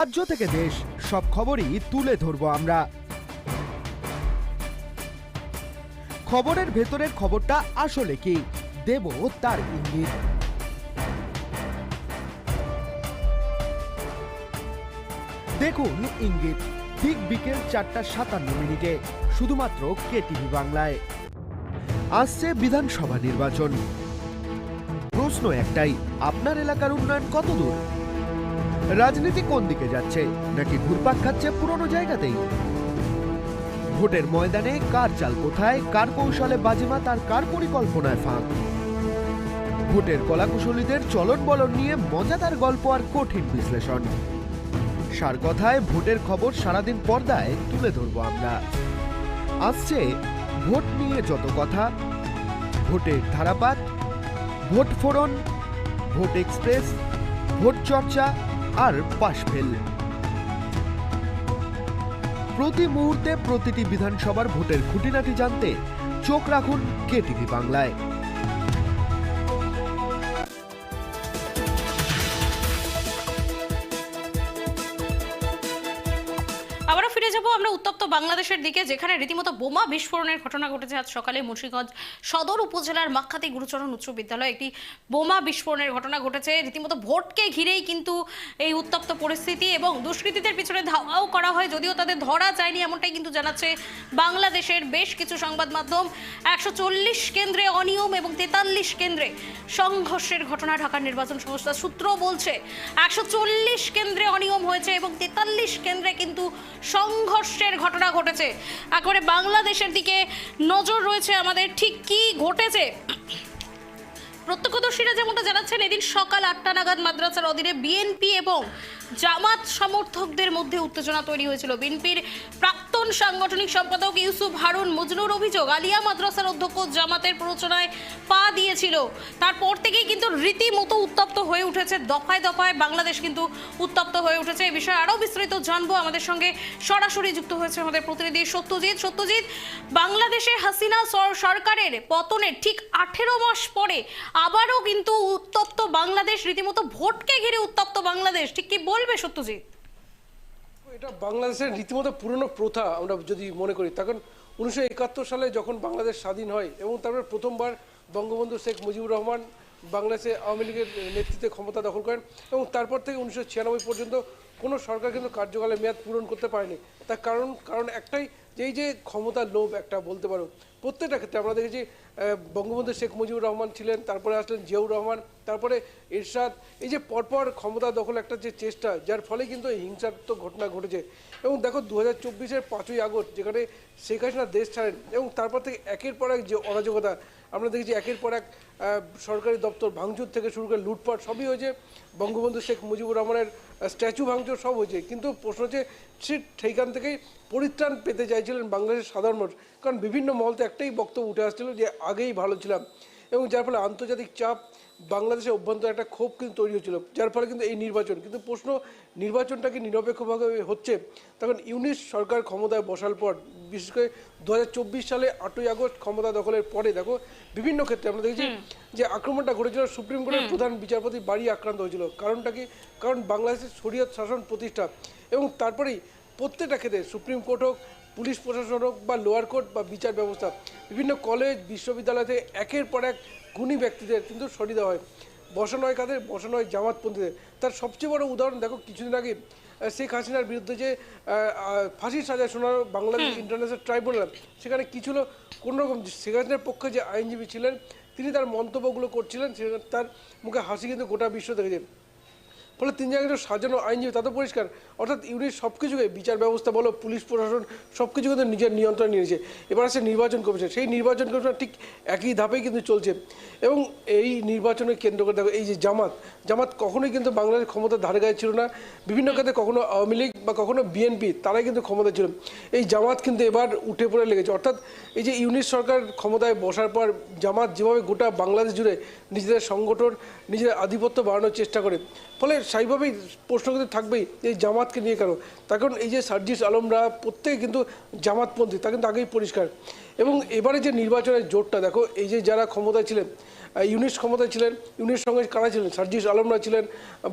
রাজ্য থেকে দেশ, সব খবরই তুলে ধরবো আমরা। খবরের ভেতরের খবরটা আসলে কি? দেব তার ইঙ্গিত। দেখুন ইঙ্গিত, ঠিক বিকেল চারটা সাতান্ন মিনিটে, শুধুমাত্র কেটিভি বাংলায়। আসছে বিধানসভা নির্বাচন। প্রশ্ন একটাই, আপনার এলাকার উন্নয়ন কত দূর রাজনীতি কোন দিকে যাচ্ছে? নাকি ঘুরপাক খাচ্ছে পুরনো জায়গাতেই? ভোটের ময়দানে কার চাল কোথায়, কার কৌশলে বাজিমাত আর কার পরিকল্পনায় ফাঁক? ভোটের কলাকুশলীদের চলন বলন নিয়ে মজাদার গল্প আর কঠিন বিশ্লেষণ। সার কথায় ভোটের খবর সারাদিন পর্দায় তুলে ধরবো আমরা। আসছে ভোট নিয়ে যত কথা, ভোটের ধারাপাত, ভোট ফোরন ভোট এক্সপ্রেস, ভোট চর্চা আর পাশফেল প্রতি মুহূর্তে প্রতিটি বিধানসভার ভোটের খুঁটিনাটি জানতে চোখ রাখুন কেটিভি বাংলায়। উত্তপ্ত বাংলাদেশের দিকে, যেখানে রীতিমতো বোমা বিস্ফোরণের ঘটনা ঘটেছে আজ সকালে মুন্সিগঞ্জ সদর উপজেলার মাক্ষাতি গুরুচরণ উচ্চ বিদ্যালয়ে একটি বোমা বিস্ফোরণের ঘটনা ঘটেছে। রীতিমতো ভোটকে ঘিরেই কিন্তু এই উত্তপ্ত পরিস্থিতি এবং দুষ্কৃতীদের পিছনে ধাওয়াও করা হয়, যদিও তাদের ধরা যায়নি এমনটাই কিন্তু জানাচ্ছে বাংলাদেশের বেশ কিছু সংবাদ মাধ্যম। একশো চল্লিশ কেন্দ্রে অনিয়ম এবং তেতাল্লিশ কেন্দ্রে সংঘর্ষের ঘটনা, ঢাকার নির্বাচন সংস্থা সূত্র বলছে, একশো চল্লিশ কেন্দ্রে অনিয়ম হয়েছে এবং তেতাল্লিশ কেন্দ্রে কিন্তু সংঘর্ষের ঘটনা ঘটেছে। একেবারে বাংলাদেশের দিকে নজর রয়েছে আমাদের। ঠিক কি ঘটেছে? প্রত্যক্ষদর্শীরা যেমনটা জানাচ্ছেন, এদিন সকাল আটটা নাগাদ মাদ্রাসার অধীনে বিএনপি এবং জামাত সমর্থকদের মধ্যে উত্তেজনা তৈরি হয়েছিল। বিএনপির প্রাক্তন সাংগঠনিক সম্পাদক ইউসুফ হারুন মজনুর অভিযোগ, আলিয়া মাদ্রাসার অধ্যক্ষ জামাতের প্ররোচনায় পা দিয়েছিল। তারপর থেকেই কিন্তু রীতিমতো উত্তপ্ত হয়ে উঠেছে, দফায় দফায় বাংলাদেশ কিন্তু উত্তপ্ত হয়ে উঠেছে। এই বিষয়ে আরও বিস্তারিত জানব। আমাদের সঙ্গে সরাসরি যুক্ত হয়েছে আমাদের প্রতিনিধি সত্যজিৎ। সত্যজিৎ, বাংলাদেশে হাসিনা সরকারের পতনের ঠিক আঠেরো মাস পরে আবারও কিন্তু উত্তপ্ত বাংলাদেশ, রীতিমতো ভোটকে ঘিরে উত্তপ্ত বাংলাদেশ। ঠিক কি বলবে সত্যজিৎ। এটা বাংলাদেশের রীতিমতো পুরনো প্রথা, আমরা যদি মনে করি। তখন উনিশশো একাত্তর সালে যখন বাংলাদেশ স্বাধীন হয় এবং তারপরে প্রথমবার বঙ্গবন্ধু শেখ মুজিবুর রহমান বাংলাদেশে আওয়ামী লীগের নেতৃত্বে ক্ষমতা দখল করেন এবং তারপর থেকে উনিশশো ছিয়ানব্বই পর্যন্ত কোনো সরকার কিন্তু কার্যকালের মেয়াদ পূরণ করতে পারেনি। তার কারণ কারণ একটাই যে এই যে ক্ষমতার লোভ একটা বলতে পারো, প্রত্যেকটা ক্ষেত্রে আমরা দেখেছি বঙ্গবন্ধু শেখ মুজিবুর রহমান ছিলেন, তারপরে আসলেন জিয়াউর রহমান, তারপরে এরশাদ, এই যে পরপর ক্ষমতা দখল একটা যে চেষ্টা, যার ফলে কিন্তু হিংসাত্মক ঘটনা ঘটেছে। এবং দেখো দু হাজার চব্বিশের পাঁচই আগস্ট, যেখানে শেখ হাসিনা দেশ ছাড়েন, এবং তারপর থেকে একের পর এক যে অরাজকতা, আমরা দেখেছি একের পর এক সরকারি দপ্তর ভাঙচুর থেকে শুরু করে লুটপাট সবই হয়েছে। বঙ্গবন্ধু শেখ মুজিবুর রহমানের স্ট্যাচু ভাঙচুর সব হয়েছে। কিন্তু প্রশ্ন হচ্ছে সেইখান থেকেই পরিত্রাণ পেতে চাইছিলেন বাংলাদেশের সাধারণ মানুষ। কারণ বিভিন্ন মহল তো একটাই বক্তব্য উঠে আসছিল যে, আগেই ভালো ছিলাম। এবং যার ফলে আন্তর্জাতিক চাপ বাংলাদেশের অভ্যন্তরে একটা ক্ষোভ কিন্তু তৈরি হচ্ছিল যার ফলে কিন্তু এই নির্বাচন। কিন্তু প্রশ্ন নির্বাচনটা কি নিরপেক্ষভাবে হচ্ছে? তখন ইউনিস সরকার ক্ষমতায় বসার পর বিশেষ করে দু হাজার চব্বিশ সালে আটই আগস্ট ক্ষমতা দখলের পরে দেখো বিভিন্ন ক্ষেত্রে আমরা দেখেছি যে আক্রমণটা ঘটেছিল সুপ্রিম কোর্টের প্রধান বিচারপতি বাড়ি আক্রান্ত হয়েছিল। কারণটা কি? কারণ বাংলাদেশের শরীয়ত শাসন প্রতিষ্ঠা এবং তারপরেই প্রত্যেকটা ক্ষেত্রে সুপ্রিম কোর্ট হোক পুলিশ প্রশাসন হোক বা লোয়ার কোর্ট বা বিচার ব্যবস্থা বিভিন্ন কলেজ বিশ্ববিদ্যালয় থেকে একের পর এক গুণী ব্যক্তিদের কিন্তু সরিয়ে দেওয়া হয়। বসানো হয় কাদের বসানো হয় জামাতপন্থীদের। তার সবচেয়ে বড় উদাহরণ দেখো কিছুদিন আগে শেখ হাসিনার বিরুদ্ধে যে ফাঁসির সাজা শোনার বাংলাদেশ ইন্টারন্যাশনাল ট্রাইব্যুনাল সেখানে কিছু লোক কোনোরকম শেখ হাসিনার পক্ষে যে আইনজীবী ছিলেন তিনি তার মন্তব্যগুলো করছিলেন সেখানে তার মুখে হাসি কিন্তু গোটা বিশ্ব দেখেছে। ফলে তিন জায়গায় সাজানো আইনজীবী তা তো পরিষ্কার। অর্থাৎ ইউনিট সব কিছুকে বিচার ব্যবস্থা বলো, পুলিশ প্রশাসন সব কিছু কিন্তু নিজের নিয়ন্ত্রণে নিয়েছে। এবার আছে নির্বাচন কমিশন। সেই নির্বাচন কমিশন ঠিক একই ধাপেই কিন্তু চলছে। এবং এই নির্বাচনের কেন্দ্র করে দেখো, এই যে জামাত জামাত কখনোই কিন্তু বাংলাদেশ ক্ষমতার ধারে গায়ে ছিল না। বিভিন্ন ক্ষেত্রে কখনো আওয়ামী লীগ বা কখনো বিএনপি, তারাই কিন্তু ক্ষমতা ছিল। এই জামাত কিন্তু এবার উঠে পড়ে লেগেছে। অর্থাৎ এই যে ইউনিট সরকার ক্ষমতায় বসার পর জামাত যেভাবে গোটা বাংলাদেশ জুড়ে নিজেদের সংগঠন, নিজেদের আধিপত্য বাড়ানোর চেষ্টা করে, ফলে স্বাভাবিকভাবেই প্রশ্ন কিন্তু থাকবেই এই জামাতকে নিয়ে কেন তার কারণ এই যে সার্জিস আলমরা প্রত্যেকে কিন্তু জামাতপন্থী তা কিন্তু আগেই পরিষ্কার। এবং এবারে যে নির্বাচনের জোটটা দেখো এই যে যারা ক্ষমতায় ছিলেন আহ, ইউনিস ক্ষমতায় ছিলেন ইউনিস সঙ্গে কারা ছিলেন? সার্জিস আলমরা ছিলেন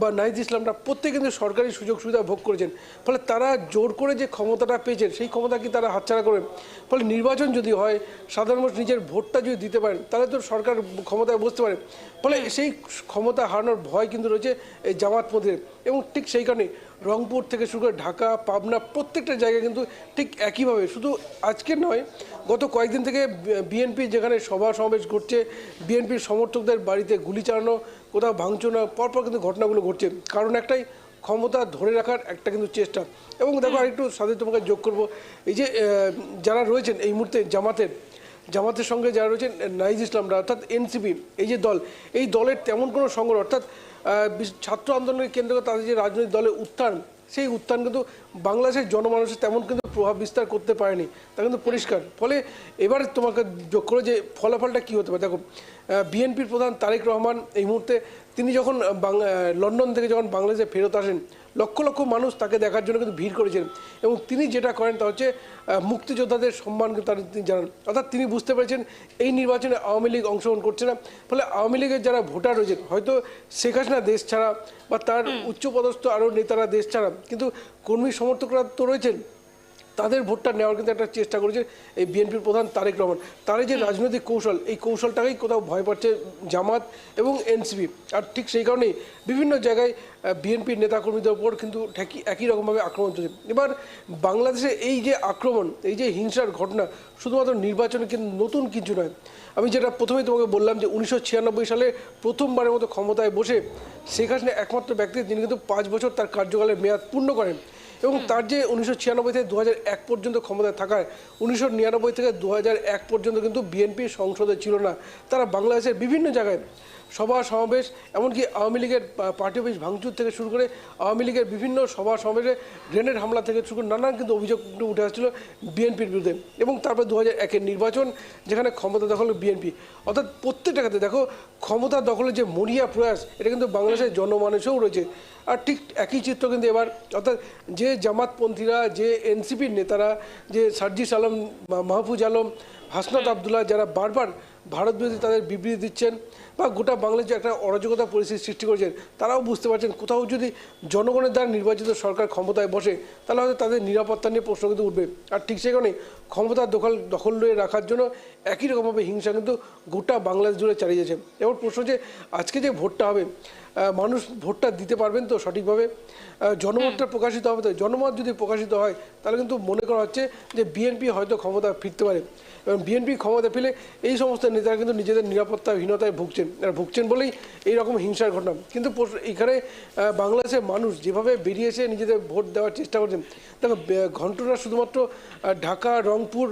বা নাহিদ ইসলামরা প্রত্যেকে কিন্তু সরকারি সুযোগ সুবিধা ভোগ করেছেন। ফলে তারা জোর করে যে ক্ষমতাটা পেয়েছেন সেই ক্ষমতা কি তারা হাতছাড়া করেন ফলে নির্বাচন যদি হয় সাধারণ মানুষ নিজের ভোটটা যদি দিতে পারেন তাহলে তো সরকার ক্ষমতায় বসতে পারে। ফলে সেই ক্ষমতা হারানোর ভয় কিন্তু রয়েছে এই জামাতপন্থীদের। এবং ঠিক সেই কারণে রংপুর থেকে শুরু করে ঢাকা, পাবনা প্রত্যেকটা জায়গায় কিন্তু ঠিক একইভাবে। শুধু আজকে নয়, গত কয়েকদিন থেকে বিএনপি যেখানে সভা সমাবেশ ঘটছে বিএনপির সমর্থকদের বাড়িতে গুলি চালানো, কোথাও ভাঙচুর, পরপর কিন্তু ঘটনাগুলো ঘটছে। কারণ একটাই, ক্ষমতা ধরে রাখার একটা কিন্তু চেষ্টা। এবং দেখো আরেকটু সাথে তোমাকে যোগ করব। এই যে যারা রয়েছেন এই মুহূর্তে জামাতের জামাতের সঙ্গে যারা রয়েছেন, নাইজ ইসলামরা, অর্থাৎ এনসিপি, এই যে দল, এই দলের তেমন কোনো সংগঠন, অর্থাৎ ছাত্র আন্দোলনের কেন্দ্র তাদের যে রাজনৈতিক দলের উত্থান, সেই উত্থান কিন্তু বাংলাদেশের জনমানুষের তেমন কিন্তু প্রভাব বিস্তার করতে পারেনি তা কিন্তু পরিষ্কার। ফলে এবার তোমাকে যোগ করে যে ফলাফলটা কী হতে পারে দেখো বিএনপির প্রধান তারেক রহমান এই মুহূর্তে তিনি যখন লন্ডন থেকে যখন বাংলাদেশে ফেরত আসেন লক্ষ লক্ষ মানুষ তাকে দেখার জন্য কিন্তু ভিড় করেছেন এবং তিনি যেটা করেন তা হচ্ছে মুক্তিযোদ্ধাদের সম্মান কিন্তু তিনি জানান। অর্থাৎ তিনি বুঝতে পেরেছেন এই নির্বাচনে আওয়ামী লীগ অংশগ্রহণ করছে না ফলে আওয়ামী লীগের যারা ভোটার রয়েছেন হয়তো শেখ হাসিনা দেশ ছাড়া বা তার উচ্চপদস্থ আরও নেতারা দেশ ছাড়া কিন্তু কর্মী সমর্থকরা তো রয়েছেন তাদের ভোটটা নেওয়ার কিন্তু একটা চেষ্টা করেছে এই বিএনপির প্রধান তারেক রহমান। তার এই যে রাজনৈতিক কৌশল এই কৌশলটাকেই কোথাও ভয় পাচ্ছে জামাত এবং এনসিপি। আর ঠিক সেই কারণেই বিভিন্ন জায়গায় বিএনপির নেতাকর্মীদের ওপর কিন্তু ঠিকই একই রকমভাবে আক্রমণ চলছে। এবার বাংলাদেশে এই যে আক্রমণ এই যে হিংসার ঘটনা শুধুমাত্র নির্বাচনে কিন্তু নতুন কিছু নয়। আমি যেটা প্রথমেই তোমাকে বললাম যে উনিশশো ছিয়ানব্বই সালে প্রথমবারের মতো ক্ষমতায় বসে শেখ হাসিনা একমাত্র ব্যক্তি যিনি কিন্তু পাঁচ বছর তার কার্যকালের মেয়াদ পূর্ণ করেন। এবং তার যে উনিশশো ছিয়ানব্বই থেকে দু এক পর্যন্ত ক্ষমতায় থাকায়, উনিশশো নিরানব্বই থেকে দু এক পর্যন্ত কিন্তু বিএনপি সংসদে ছিল না। তারা বাংলাদেশের বিভিন্ন জায়গায় সভা সমাবেশ, এমনকি আওয়ামী লীগের পার্টি অফিস ভাঙচুর থেকে শুরু করে আওয়ামী লীগের বিভিন্ন সভা সমাবেশে গ্রেনেড হামলা থেকে শুরু করে নানান কিন্তু অভিযোগ উঠে আসছিল বিএনপির বিরুদ্ধে। এবং তারপর দু হাজার একের নির্বাচন, যেখানে ক্ষমতা দখল বিএনপি। অর্থাৎ প্রত্যেকটা ক্ষেত্রে দেখো, ক্ষমতা দখলের যে মরিয়া প্রয়াস, এটা কিন্তু বাংলাদেশের জনমানুষেও রয়েছে। আর ঠিক একই চিত্র কিন্তু এবার, অর্থাৎ যে জামাতপন্থীরা যে এনসিপির নেতারা যে সার্জিস আলম মাহফুজ আলম হাসনাত আবদুল্লাহ যারা বারবার ভারত বিরোধী তাদের বিবৃতি দিচ্ছেন বা গোটা বাংলাদেশে একটা অরাজকতা পরিস্থিতি সৃষ্টি করেছেন তারাও বুঝতে পারছেন কোথাও যদি জনগণের দ্বারা নির্বাচিত সরকার ক্ষমতায় বসে তাহলে হয়তো তাদের নিরাপত্তা নিয়ে প্রশ্ন কিন্তু উঠবে। আর ঠিক সেই কারণে ক্ষমতা দখল দখল হয়ে রাখার জন্য একই রকমভাবে হিংসা কিন্তু গোটা বাংলাদেশ জুড়ে চালিয়ে যাচ্ছে। এবার প্রশ্ন যে আজকে যে ভোটটা হবে মানুষ ভোটটা দিতে পারবেন তো সঠিকভাবে? জনমতটা প্রকাশিত হবে তো? জনমত যদি প্রকাশিত হয় তাহলে কিন্তু মনে করা হচ্ছে যে বিএনপি হয়তো ক্ষমতা ফিরতে পারে। এবং বিএনপি ক্ষমতা পেলে এই সমস্ত নেতারা কিন্তু নিজেদের নিরাপত্তাহীনতায় ভুগছেন, আর ভুগছেন বলেই এইরকম হিংসার ঘটনা। কিন্তু এখানে বাংলাদেশের মানুষ যেভাবে বেরিয়েছে নিজেদের ভোট দেওয়ার চেষ্টা করছেন, দেখো ঘণ্টরা শুধুমাত্র ঢাকা, রংপুর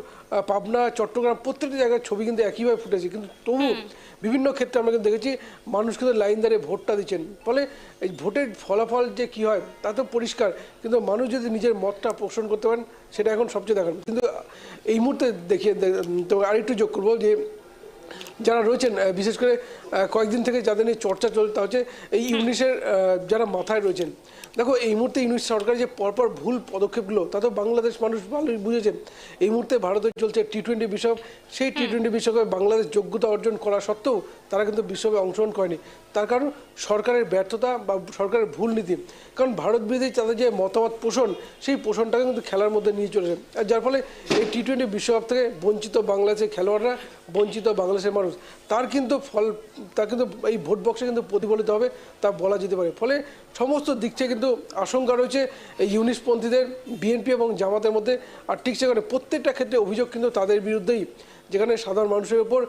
পাবনা চট্টগ্রাম প্রত্যেকটি জায়গার ছবি কিন্তু একইভাবে ফুটেছে। কিন্তু তবু বিভিন্ন ক্ষেত্রে আমরা কিন্তু দেখেছি মানুষ কিন্তু লাইন দাঁড়িয়ে ভোটটা দিচ্ছেন। ফলে এই ভোটের ফলাফল যে কি হয় তা তো পরিষ্কার। কিন্তু মানুষ যদি নিজের মতটা পোষণ করতে পারেন সেটা এখন সবচেয়ে দেখান কিন্তু এই মুহূর্তে দেখিয়ে তো আরেকটু যোগ করব যে যারা রয়েছেন বিশেষ করে কয়েকদিন থেকে যাদের নিয়ে চর্চা চলছে তা হচ্ছে এই ইউনিসের যারা মাথায় রয়েছেন দেখো এই মুহূর্তে ইউনিস সরকার যে পরপর ভুল পদক্ষেপগুলো তা তো বাংলাদেশ মানুষ ভালোই বুঝেছে এই মুহূর্তে ভারতে চলছে টি টোয়েন্টি বিশ্বকাপ। সেই টি টোয়েন্টি বিশ্বকাপে বাংলাদেশ যোগ্যতা অর্জন করা সত্ত্বেও তারা কিন্তু বিশ্বকাপে অংশগ্রহণ করেনি। তার কারণ সরকারের ব্যর্থতা বা সরকারের ভুল নীতি। কারণ ভারত বিরোধী তাদের যে মতামত পোষণ সেই পোষণটাকে কিন্তু খেলার মধ্যে নিয়ে চলেছে। আর যার ফলে এই টি টোয়েন্টি বিশ্বকাপ থেকে বঞ্চিত বাংলাদেশের খেলোয়াড়রা বঞ্চিত বাংলাদেশের মানুষ তার কিন্তু ফল তার কিন্তু এই ভোট বক্সে কিন্তু প্রতিফলিত হবে তা বলা যেতে পারে। ফলে সমস্ত দিক থেকে কিন্তু আশঙ্কা রয়েছে, এই ইউনিসপন্থীদের বিএনপি এবং জামাতের মধ্যে, আর ঠিক সেখানে প্রত্যেকটা ক্ষেত্রে অভিযোগ কিন্তু তাদের বিরুদ্ধেই, যেখানে সাধারণ মানুষের ওপর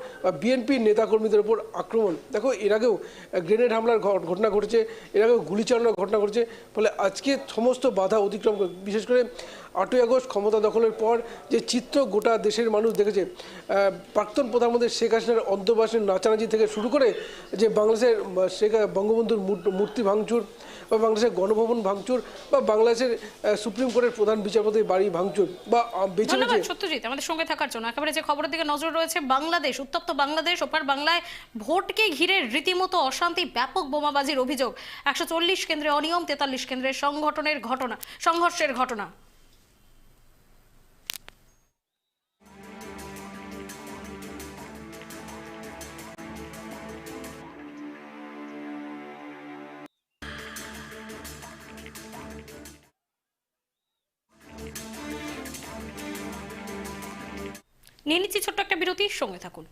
বিএনপির নেতাকর্মীদের ওপর আক্রমণ। দেখো, এর আগেও গ্রেনেড হামলার ঘটনা ঘটেছে, এর আগেও গুলি চালানোর ঘটনা ঘটেছে, ফলে আজকে সমস্ত বাধা অতিক্রম করে, বিশেষ করে আটই আগস্ট ক্ষমতা দখলের পর যে চিত্র গোটা দেশের মানুষ দেখেছে প্রাক্তন প্রধানমন্ত্রী শেখ হাসিনার অন্তর্বাসীর নাচানাচি থেকে শুরু করে, যে বাংলাদেশের শেখ, বঙ্গবন্ধুর মূর্তি ভাঙচুর বা বাংলাদেশের গণভবন ভাঙচুর বা বাংলাদেশের সুপ্রিম কোর্টের প্রধান বিচারপতির বাড়ি ভাঙচুর বা বেছে বেছে সত্যজিৎ আমাদের সঙ্গে থাকার জন্য। একেবারে যে খবরের দিকে নজর রয়েছে বাংলাদেশ উত্তপ্ত বাংলাদেশ ওপার বাংলায় ভোটকে ঘিরে রীতিমতো অশান্তি ব্যাপক বোমাবাজির অভিযোগ। একশো চল্লিশ কেন্দ্রে অনিয়ম তেতাল্লিশ কেন্দ্রে সংগঠনের ঘটনা সংঘর্ষের ঘটনা। নিয়ে নিচ্ছি ছোট্ট একটা বিরতির সঙ্গে থাকুন।